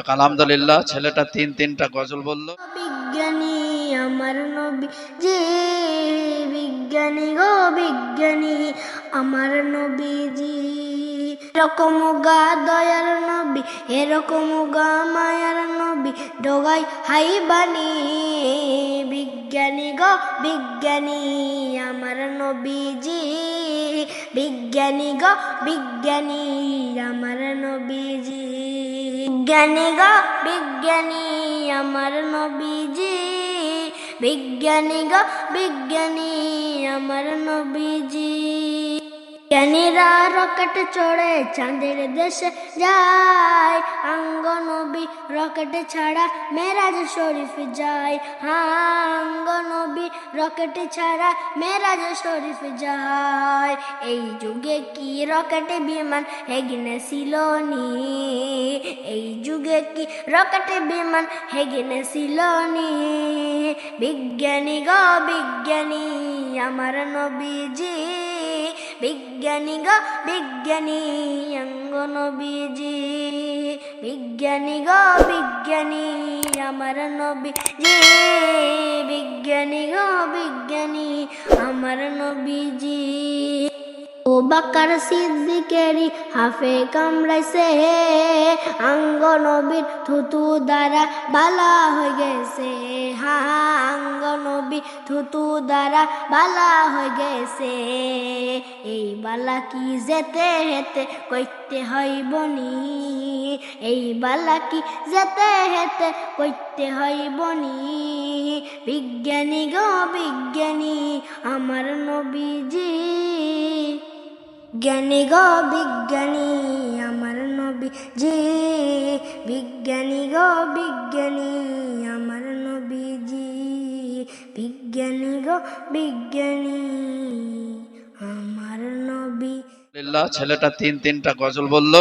আলহামদুলিল্লাহ, ছেলেটা তিন তিনটা গজল বলল। বিজ্ঞানী আমার নবী, যে বিজ্ঞানী গো বিজ্ঞানী, আমার নবীজি। এরকম গা দয়ার নবী, এরকম গা মায়ার নবী, ডগাই হাই বানি বিজ্ঞানী গো বিজ্ঞানী আমার নবীজি, বিজ্ঞানী গো বিজ্ঞানী আমার নবীজি। বিজ্ঞানী গো বিজ্ঞানী আমার নবীজি। বিজ্ঞানী গো বিজ্ঞানী আমার নবীজি। জ্ঞানীরা রকেট চড়ে চাঁদের দেশে যায়। আঙ্গ নবী রকেট ছাড়া মেরাজ শরীফ যায়। আঙ্গ নবী রকেট ছাড়া মেরাজ শরীফ যায়। এই যুগে কি রকেট বিমান হেগিনে ছিল নি? এই যুগে কি রকেট বিমান হেগেনে সিলনি বিজ্ঞানী গ, বিজ্ঞানী, আমার নবীজি। বিজ্ঞানী গ, বিজ্ঞানী, অঙ্গ নবীজি। বিজ্ঞানী গ, বিজ্ঞানী, আমার নবীজি। বাকার সিদ্দিকেরি হাফে কামড়াইছে। আঙ্গ নবীর থুতু দ্বারা বালা হয়ে গেছে। হা আঙ্গ নবী থুতু দ্বারা বালা হয়ে গেছে। এই বালা কি যেতে হেতে কইতে হয় বনি এই বালা কি যেতে হেতে কইতে হয় বনি বিজ্ঞানী গো, বিজ্ঞানী, আমার নবীজি জ্ঞানী গো, বিজ্ঞানী, আমার নবী জি বিজ্ঞানী গো, বিজ্ঞানী, আমার নবী জি বিজ্ঞানী গো, বিজ্ঞানী, আমার নবী। ছেলেটা তিন তিনটা গজল বলল।